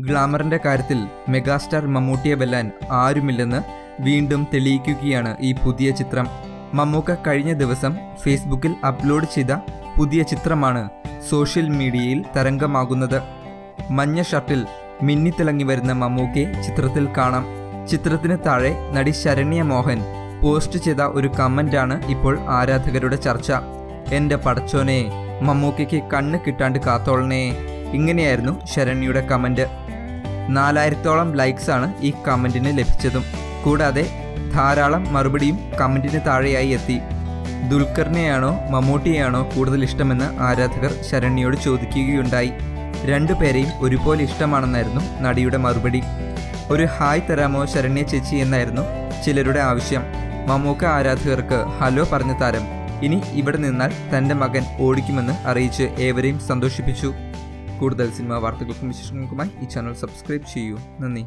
ഗ്ലാമറിന്റെ കാര്യത്തിൽ മെഗാസ്റ്റാർ മമ്മൂട്ടിയെ വെല്ലാൻ ആരുമില്ലെന്ന് വീണ്ടും തെളിയിക്കുകയാണ് ഈ പുതിയ ചിത്രം. മമ്മൂക്ക കഴിഞ്ഞ ദിവസം ഫേസ്ബുക്കിൽ അപ്ലോഡ് ചെയ്ത പുതിയ ചിത്രമാണ് സോഷ്യൽ മീഡിയയിൽ തരംഗമാകുന്നത്. മഞ്ഞ ഷർട്ടിൽ മിന്നിത്തിളങ്ങി വരുന്ന മമ്മൂക്കയെ ചിത്രത്തിൽ കാണാം. ചിത്രത്തിന് താഴെ നടി ശരണ്യ മോഹൻ പോസ്റ്റ് ചെയ്ത ഒരു കമന്റാണ് ഇപ്പോൾ ആരാധകരുടെ ചർച്ച. എന്റെ പടച്ചോനെ മമ്മൂക്കയ്ക്ക് കണ്ണ് കിട്ടാണ്ട് കാത്തോളണേ. ഇങ്ങനെയായിരുന്നു ശരണ്യയുടെ കമന്റ് നാലായിരത്തോളം ലൈക്സാണ് ഈ കമന്റിന് ലഭിച്ചതും. കൂടാതെ ധാരാളം മറുപടിയും കമന്റിന് താഴെയായി എത്തി. ദുൽഖറിനെയാണോ മമ്മൂട്ടിയെയാണോ കൂടുതൽ ഇഷ്ടമെന്ന് ആരാധകർ ശരണ്യോട് ചോദിക്കുകയുണ്ടായി. രണ്ടു പേരെയും ഒരുപോലെ ഇഷ്ടമാണെന്നായിരുന്നു നടിയുടെ മറുപടി. ഒരു ഹായ് തരാമോ ശരണ്യ ചേച്ചി എന്നായിരുന്നു ചിലരുടെ ആവശ്യം. മമ്മൂക്ക ആരാധകർക്ക് ഹലോ പറഞ്ഞ താരം ഇനി ഇവിടെ നിന്നാൽ തന്റെ മകൻ ഓടിക്കുമെന്ന് അറിയിച്ച് ഏവരെയും സന്തോഷിപ്പിച്ചു. കൂടുതൽ സിനിമാ വാർത്തകൾക്കും വിശേഷങ്ങൾക്കുമായി ഈ ചാനൽ സബ്സ്ക്രൈബ് ചെയ്യൂ. നന്ദി.